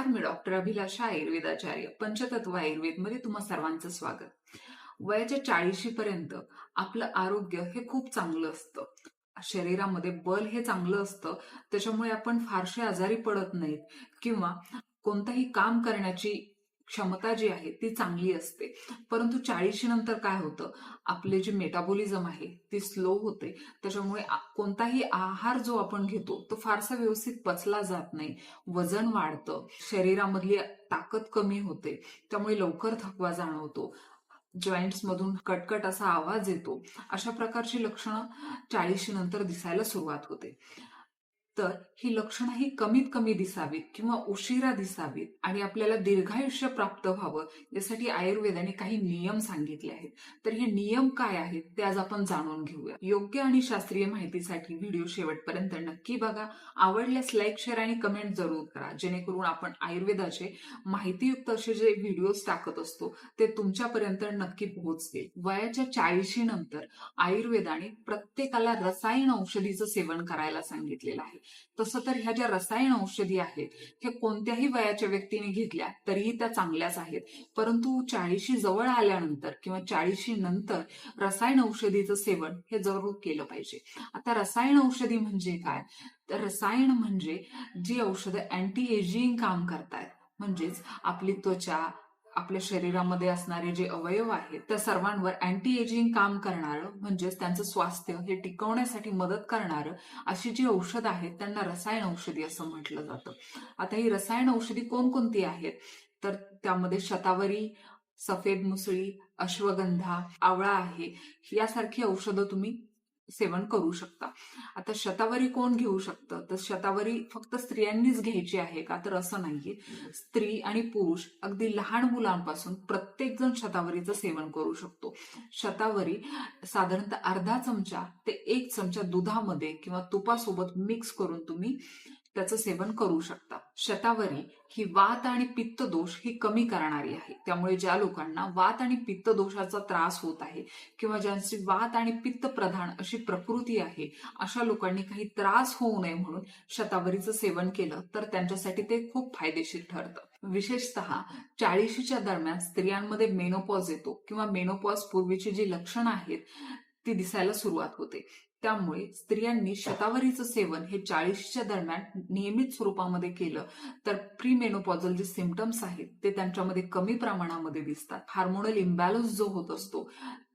नमस्कार मी डॉक्टर अभिलाषा आयुर्वेदाचार्य पंचतत्व आयुर्वेदमध्ये तुम्हा सर्वांचं स्वागत. वयाच्या चाळीशी पर्यंत आपलं आरोग्य हे खूप चांगलं असतं. शरीरामध्ये बल हे चांगलं असतं त्याच्यामुळे आपण फारसे आजारी पडत नाहीत किंवा कोणतंही काम करण्याची क्षमता जी आहे ती चांगली असते. परंतु चाळीशी नंतर काय होतं? आपले जे मेटाबॉलिझम आहे ती स्लो होते. त्याच्यामुळे कोणताही आहार जो आपण घेतो तो फारसा व्यवस्थित पचला जात नाही. वजन वाढतं. शरीरामधली ताकद कमी होते. त्यामुळे लवकर थकवा जाणवतो. जॉईंट्स मधून कटकट असा आवाज येतो. अशा प्रकारची लक्षणं चाळीशी नंतर दिसायला सुरुवात होते. तर ही लक्षणं ही कमीत कमी दिसावीत किंवा उशिरा दिसावीत आणि आपल्याला दीर्घायुष्य प्राप्त व्हावं यासाठी आयुर्वेदाने काही नियम सांगितले आहेत. तर हे नियम काय आहेत ते आज आपण जाणून घेऊया. योग्य आणि शास्त्रीय माहितीसाठी व्हिडिओ शेवटपर्यंत नक्की बघा. आवडल्यास लाईक शेअर आणि कमेंट जरूर करा. जेणेकरून आपण आयुर्वेदाचे माहितीयुक्त असे जे व्हिडिओज टाकत असतो ते तुमच्यापर्यंत नक्की पोहोचतील. वयाच्या चाळीशी नंतर आयुर्वेदाने प्रत्येकाला रसायन औषधीचं सेवन करायला सांगितलेलं आहे. तसं तर ह्या ज्या रसायन औषधी आहेत हे कोणत्याही वयाच्या व्यक्तीने घेतल्या तरीही त्या चांगल्याच आहेत. परंतु चाळीशी जवळ आल्यानंतर किंवा चाळीशी नंतर रसायन औषधीचं सेवन हे जरूर केलं पाहिजे. आता रसायन औषधी म्हणजे काय? तर रसायन म्हणजे जी औषधं अँटी एजिंग काम करतायत म्हणजेच आपली त्वचा आपल्या शरीरामध्ये असणारे जे अवयव आहेत त्या सर्वांवर अँटी एजिंग काम करणारं म्हणजेच त्यांचं स्वास्थ्य हे टिकवण्यासाठी मदत करणारं अशी जी औषध आहेत त्यांना रसायन औषधी असं म्हटलं जातं. आता ही रसायन औषधी कोणकोणती आहेत? तर त्यामध्ये शतावरी सफेद मुसळी अश्वगंधा आवळा आहे. यासारखी औषधं तुम्ही सेवन करू शकता. आता शतावरी कोण घेऊ शकतं? तर शतावरी फक्त स्त्रियांनीच घ्यायची आहे का? तर असं नाहीये. स्त्री आणि पुरुष अगदी लहान मुलांपासून प्रत्येक जण शतावरीचं सेवन करू शकतो. शतावरी साधारणतः अर्धा चमचा ते एक चमचा दुधामध्ये किंवा तुपासोबत मिक्स करून तुम्ही त्याचं सेवन करू शकता शतावरी ही वात आणि पित्त दोष ही कमी करणारी आहे. त्यामुळे ज्या लोकांना वात आणि पित्त दोषाचा त्रास होत आहे किंवा ज्यांची वात आणि पित्त प्रधान अशी प्रकृती आहे अशा लोकांनी काही त्रास होऊ नये म्हणून शतावरीचं सेवन केलं तर त्यांच्यासाठी ते खूप फायदेशीर ठरतं. विशेषतः चाळीशीच्या दरम्यान स्त्रियांमध्ये मेनोपॉज येतो किंवा मेनोपॉज पूर्वीची जी लक्षणं आहेत ती दिसायला सुरुवात होते. त्यामुळे स्त्रियांनी शतावरीचं सेवन हे चाळीसच्या दरम्यान नियमित स्वरूपामध्ये केलं. तर प्री मेनोपॉझल जे सिमटम्स आहेत ते त्यांच्यामध्ये कमी प्रमाणामध्ये दिसतात. हार्मोनल इम्बॅलन्स जो होत असतो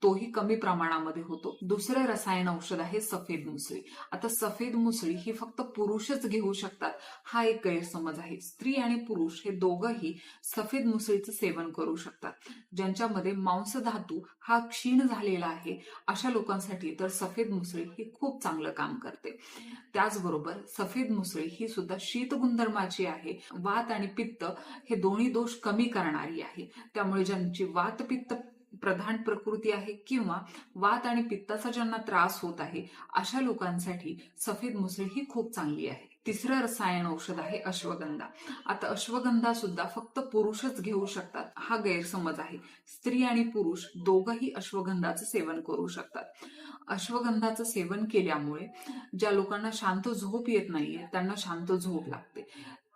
तोही कमी प्रमाणामध्ये होतो. दुसरं रसायन औषध आहे सफेद मुसळी. आता सफेद मुसळी ही फक्त पुरुषच घेऊ शकतात. हा एक गैरसमज आहे. स्त्री आणि पुरुष हे दोघंही सफेद मुसळीचं सेवन करू शकतात. ज्यांच्यामध्ये मांस धातू हा क्षीण झालेला आहे अशा लोकांसाठी तर सफेद मुसळी ही खूप चांगलं काम करते. त्याचबरोबर सफेद मुसळी ही सुद्धा शीत गुणधर्माची आहे. वात आणि पित्त हे दोन्ही दोष कमी करणारी आहे. त्यामुळे ज्यांची वात पित्त प्रधान प्रकृती आहे किंवा वात आणि पित्ताचा ज्यांना त्रास होत आहे अशा लोकांसाठी सफेद मुसळी ही खूप चांगली आहे. तिसरं रसायन औषध आहे अश्वगंधा. आता अश्वगंधा सुद्धा फक्त पुरुषच घेऊ शकतात हा गैरसमज आहे. स्त्री आणि पुरुष दोघंही अश्वगंधाचं सेवन करू शकतात. अश्वगंधाचं सेवन केल्यामुळे ज्या लोकांना शांत झोप येत नाहीये त्यांना शांत झोप लागते.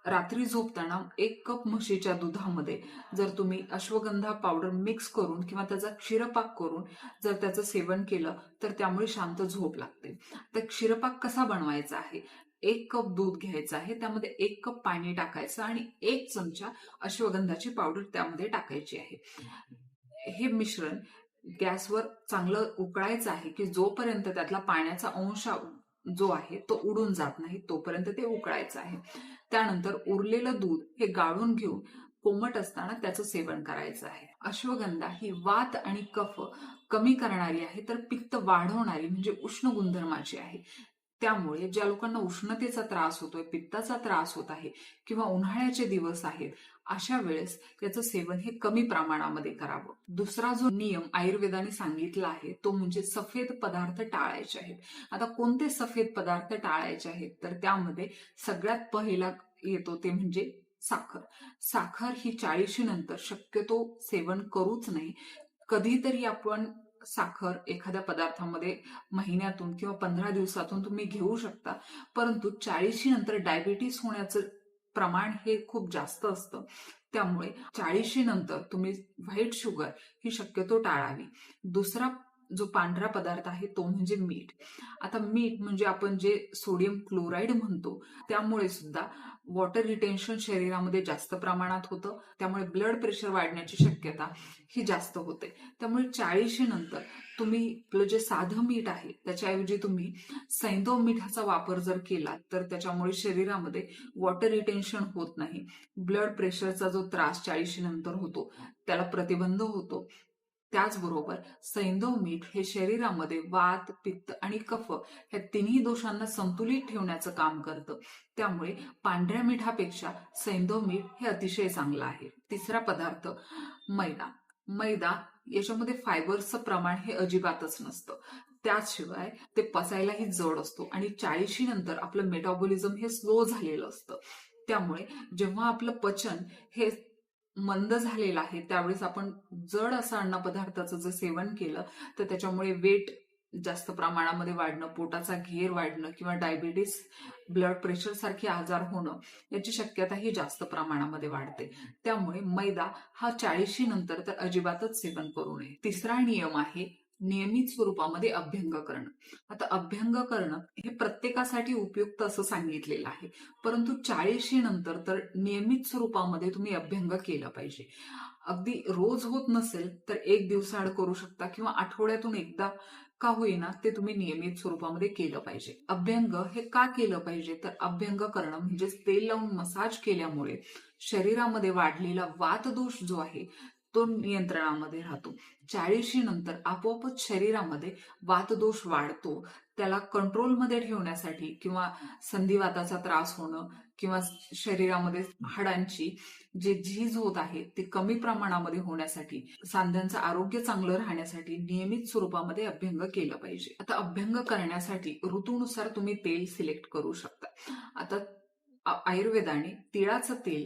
रात्री झोपताना एक कप म्हशीच्या दुधामध्ये जर तुम्ही अश्वगंधा पावडर मिक्स करून किंवा त्याचा क्षीरपाक करून जर त्याचं सेवन केलं तर त्यामुळे शांत झोप लागते. तर क्षीरपाक कसा बनवायचा आहे? एक कप दूध घ्यायचं आहे त्यामध्ये एक कप पाणी टाकायचं आणि एक चमचा अश्वगंधाची पावडर त्यामध्ये टाकायची आहे. हे मिश्रण गॅसवर चांगलं उकळायचं आहे की जोपर्यंत त्यातला पाण्याचा अंश जो आहे तो उडून जात नाही तोपर्यंत ते उकळायचं आहे. त्यानंतर उरलेलं दूध हे गाळून घेऊन कोमट असताना त्याचं सेवन करायचं आहे. अश्वगंधा ही वात आणि कफ कमी करणारी आहे तर पित्त वाढवणारी म्हणजे उष्ण गुणधर्माची आहे. त्यामुळे ज्या लोकांना उष्णतेचा त्रास होतोय पित्ताचा त्रास होत आहे किंवा उन्हाळ्याचे दिवस आहेत अशा वेळेस त्याचं सेवन हे कमी प्रमाणामध्ये करावं. दुसरा जो नियम आयुर्वेदाने सांगितला आहे तो म्हणजे सफेद पदार्थ टाळायचे आहेत. आता कोणते सफेद पदार्थ टाळायचे आहेत? तर त्यामध्ये सगळ्यात पहिला येतो ते म्हणजे साखर. साखर ही चाळीशी नंतर शक्यतो सेवन करूच नाही. कधीतरी आपण साखर एखाद्या पदार्थामध्ये महिन्यातून किंवा पंधरा दिवसातून तुम्ही घेऊ शकता. परंतु चाळीशी नंतर डायबिटीस होण्याचं प्रमाण हे खूप जास्त असतं. त्यामुळे चाळीशी नंतर तुम्ही व्हाईट शुगर ही शक्यतो टाळावी. दुसरा जो पांढरा पदार्थ आहे तो म्हणजे मीठ. आता मीठ म्हणजे आपण जे सोडियम क्लोराईड म्हणतो त्यामुळे सुद्धा वॉटर रिटेन्शन शरीरामध्ये जास्त प्रमाणात होतं. त्यामुळे ब्लड प्रेशर वाढण्याची शक्यता ही जास्त होते. त्यामुळे चाळीशी नंतर तुम्ही आपलं जे साधं मीठ आहे त्याच्याऐवजी तुम्ही सैंदव मिठाचा वापर जर केला तर त्याच्यामुळे शरीरामध्ये वॉटर रिटेन्शन होत नाही. ब्लड प्रेशरचा जो त्रास चाळीशी नंतर होतो त्याला प्रतिबंध होतो. त्याचबरोबर सैंधव मीठ हे शरीरामध्ये वात पित्त आणि कफ ह्या तिन्ही दोषांना संतुलित ठेवण्याचं काम करतं. त्यामुळे पांढऱ्या मिठापेक्षा सैंधव मीठ हे अतिशय चांगलं आहे. तिसरा पदार्थ मैदा. मैदा याच्यामध्ये फायबर्सचं प्रमाण हे अजिबातच नसतं. त्याशिवाय ते पचायलाही जड असतो आणि चाळीशी नंतर आपलं मेटाबॉलिझम हे स्लो झालेलं असतं. त्यामुळे जेव्हा आपलं पचन हे मंद झालेला आहे त्यावेळेस आपण जड असं अन्नपदार्थाचं जर सेवन केलं तर त्याच्यामुळे वेट जास्त प्रमाणामध्ये वाढणं पोटाचा घेर वाढणं किंवा डायबिटीस ब्लड प्रेशर सारखे आजार होणं याची शक्यता ही जास्त प्रमाणामध्ये वाढते. त्यामुळे मैदा हा चाळीशी नंतर तर अजिबातच सेवन करू नये. तिसरा नियम आहे नियमित स्वरूपामध्ये अभ्यंग करणं. आता अभ्यंग करणं हे प्रत्येकासाठी उपयुक्त असं सांगितलेलं आहे. परंतु चाळीशी नंतर तर नियमित स्वरूपामध्ये तुम्ही अभ्यंग केलं पाहिजे. अगदी रोज होत नसेल तर एक दिवसाआड करू शकता किंवा आठवड्यातून एकदा का होईना ते तुम्ही नियमित स्वरूपामध्ये केलं पाहिजे. अभ्यंग हे का केलं पाहिजे? तर अभ्यंग करणं म्हणजेच तेल लावून मसाज केल्यामुळे शरीरामध्ये वाढलेला वातदोष जो आहे तो नियंत्रणामध्ये राहतो. चाळीशी नंतर आपोआपच शरीरामध्ये वातदोष वाढतो. त्याला कंट्रोलमध्ये ठेवण्यासाठी किंवा संधिवाताचा त्रास होणं किंवा शरीरामध्ये हाडांची जे झीज होत आहे ते कमी प्रमाणामध्ये होण्यासाठी सांध्यांचं आरोग्य चांगलं राहण्यासाठी नियमित स्वरूपामध्ये अभ्यंग केलं पाहिजे. आता अभ्यंग करण्यासाठी ऋतूनुसार तुम्ही तेल सिलेक्ट करू शकता. आता आयुर्वेदाने तिळाचं तेल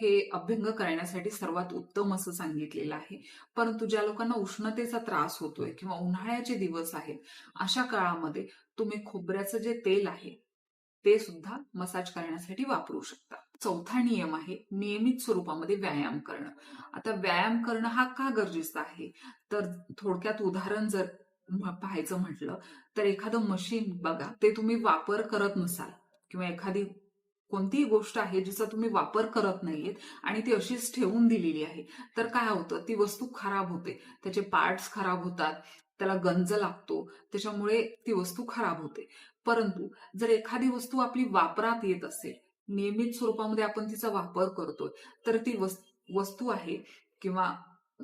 हे अभ्यंग करण्यासाठी सर्वात उत्तम असं सांगितलेलं आहे. परंतु ज्या लोकांना उष्णतेचा त्रास होतोय किंवा उन्हाळ्याचे दिवस आहेत अशा काळामध्ये तुम्ही खोबऱ्याचं जे तेल आहे ते सुद्धा मसाज करण्यासाठी वापरू शकता. चौथा नियम आहे नियमित स्वरूपामध्ये व्यायाम करणं. आता व्यायाम करणं हा का गरजेचा आहे? तर थोडक्यात उदाहरण जर पाहायचं म्हटलं तर एखादं मशीन बघा ते तुम्ही वापर करत नसाल किंवा एखादी कोणतीही गोष्ट आहे जिचा तुम्ही वापर करत नाहीयेत आणि ती अशीच ठेवून दिलेली आहे. तर काय होतं? ती वस्तू खराब होते. त्याचे पार्ट्स खराब होतात. त्याला गंज लागतो. त्याच्यामुळे ती वस्तू खराब होते. परंतु जर एखादी वस्तू आपली वापरात येत असेल नियमित स्वरूपामध्ये आपण तिचा वापर करतोय तर ती वस्तू आहे किंवा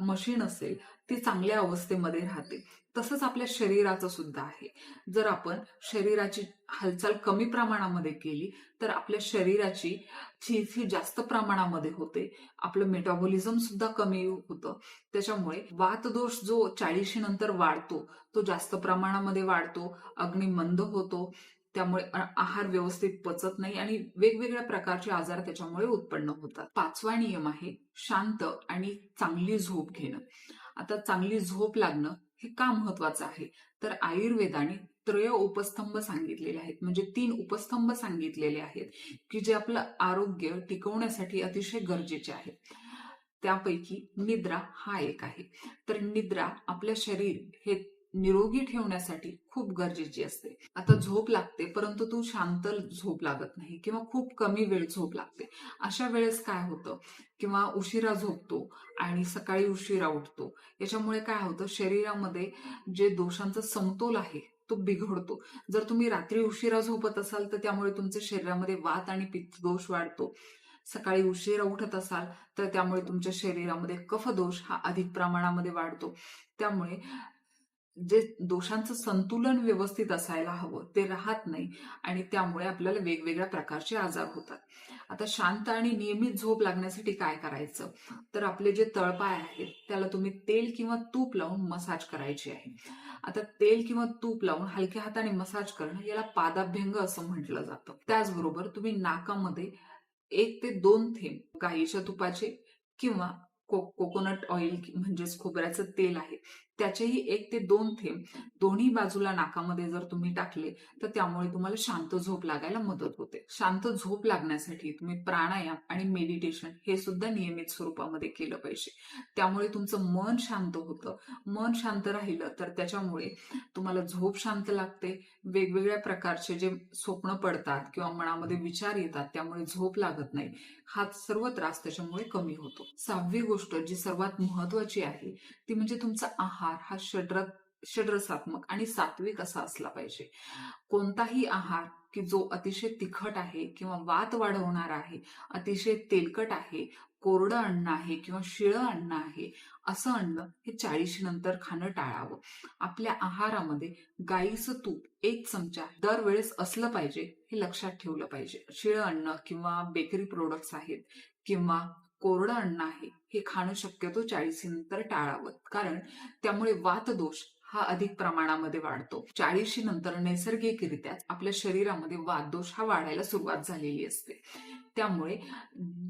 मशीन असेल ती चांगल्या अवस्थेमध्ये राहते. तसंच आपल्या शरीराचं सुद्धा आहे. जर आपण शरीराची हालचाल कमी प्रमाणामध्ये केली तर आपल्या शरीराची झीज ही जास्त प्रमाणामध्ये होते. आपलं मेटाबॉलिझम सुद्धा कमी होतं. त्याच्यामुळे वातदोष जो चाळीशी नंतर वाढतो तो जास्त प्रमाणामध्ये वाढतो अग्नी मंद होतो. त्यामुळे आहार व्यवस्थित पचत नाही आणि वेगवेगळ्या प्रकारचे आजार त्याच्यामुळे उत्पन्न होतात. पाचवा नियम आहे शांत आणि चांगली झोप घेणं. आता चांगली झोप लागणं हे का महत्वाचं आहे? तर आयुर्वेदाने त्रय उपस्तंभ सांगितलेले आहेत. म्हणजे तीन उपस्तंभ सांगितलेले आहेत की जे आपलं आरोग्य टिकवण्यासाठी अतिशय गरजेचे आहेत. त्यापैकी निद्रा हा एक आहे. तर निद्रा आपलं शरीर हे निरोगी ठेवण्यासाठी खूप गरजेची असते. आता झोप लागते परंतु तू शांत झोप लागत नाही किंवा खूप कमी वेळ झोप लागते. अशा वेळेस काय होतं? किंवा उशिरा झोपतो आणि सकाळी उशिरा उठतो. याच्यामुळे काय होतं? शरीरामध्ये जे दोषांचा समतोल आहे तो बिघडतो. जर तुम्ही रात्री उशिरा झोपत असाल तर त्यामुळे तुमच्या शरीरामध्ये वात आणि पित्त दोष वाढतो. सकाळी उशिरा उठत असाल तर त्यामुळे तुमच्या शरीरामध्ये कफ दोष हा अधिक प्रमाणामध्ये वाढतो. त्यामुळे जे दोषांचं संतुलन व्यवस्थित असायला हवं ते राहत नाही आणि त्यामुळे आपल्याला वेगवेगळ्या प्रकारचे आजार होतात. आता शांत आणि नियमित झोप लागण्यासाठी काय करायचं? तर आपले जे तळपाय आहेत त्याला तुम्ही तेल किंवा तूप लावून मसाज करायची आहे. आता तेल किंवा तूप लावून हलक्या हाताने मसाज करणं याला पादाभ्यंग असं म्हटलं जातं. त्याचबरोबर तुम्ही नाकामध्ये एक ते दोन थेंब गाईच्या तुपाचे किंवा को कोकोनट ऑइल म्हणजेच खोबऱ्याचं तेल आहे त्याचेही एक ते दोन थेंब. दोन्ही बाजूला नाकामध्ये जर तुम्ही टाकले तर त्यामुळे तुम्हाला शांत झोप लागायला मदत होते. शांत झोप लागण्यासाठी तुम्ही प्राणायाम आणि मेडिटेशन हे सुद्धा नियमित स्वरूपामध्ये केलं पाहिजे. त्यामुळे तुमचं मन शांत होतं. मन शांत राहिलं तर त्याच्यामुळे तुम्हाला झोप शांत लागते. वेगवेगळ्या प्रकारचे जे स्वप्न पडतात किंवा मनामध्ये विचार येतात त्यामुळे झोप लागत नाही. हा सर्व त्रास त्याच्यामुळे कमी होतो. सहावी गोष्ट जी सर्वात महत्वाची आहे ती म्हणजे तुमचा आहार. आहार हा षड्र षड्रसात्मक आणि सात्विक असा असला पाहिजे. कोणताही आहार की जो अतिशय तिखट आहे किंवा वात वाढवणारा आहे अतिशय तेलकट आहे कोरडं अन्न आहे किंवा शिळं अन्न आहे असं अन्न हे चाळीशी नंतर खाणं टाळावं. आपल्या आहारामध्ये गाईचं तूप एक चमचा दरवेळेस असलं पाहिजे हे लक्षात ठेवलं पाहिजे. शिळं अन्न किंवा बेकरी प्रोडक्ट्स आहेत किंवा कोरडं अन्न आहे. हे खाणं शक्यतो चाळीसी नंतर टाळावं. कारण त्यामुळे वातदोष हा अधिक प्रमाणामध्ये वाढतो. चाळीशी नंतर नैसर्गिकरित्या आपल्या शरीरामध्ये वातदोष हा वाढायला सुरुवात झालेली असते. त्यामुळे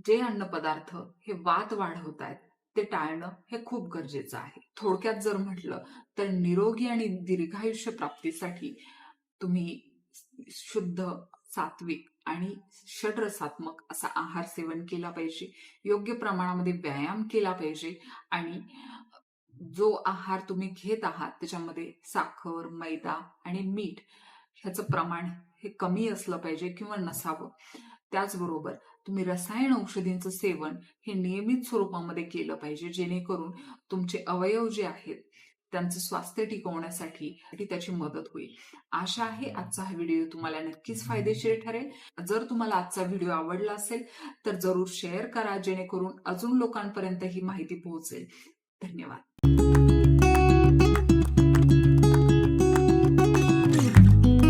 जे अन्नपदार्थ हे वात वाढवत आहेत ते टाळणं हे खूप गरजेचं आहे. थोडक्यात जर म्हटलं तर निरोगी आणि दीर्घायुष्य प्राप्तीसाठी तुम्ही शुद्ध सात्विक आणि षड्रसात्मक असा आहार सेवन केला पाहिजे. योग्य प्रमाणामध्ये व्यायाम केला पाहिजे आणि जो आहार तुम्ही घेत आहात त्याच्यामध्ये साखर मैदा आणि मीठ ह्याचं प्रमाण हे कमी असलं पाहिजे किंवा नसावं. त्याचबरोबर तुम्ही रसायन औषधींचं सेवन हे नियमित स्वरूपामध्ये केलं पाहिजे जेणेकरून तुमचे अवयव जे आहेत त्यांचं स्वास्थ्य टिकवण्यासाठी त्याची मदत होईल. आशा आहे आजचा हा व्हिडिओ तुम्हाला नक्कीच फायदेशीर ठरेल. जर तुम्हाला आजचा व्हिडिओ आवडला असेल तर जरूर शेअर करा जेणेकरून अजून लोकांपर्यंत ही माहिती पोहोचेल. धन्यवाद.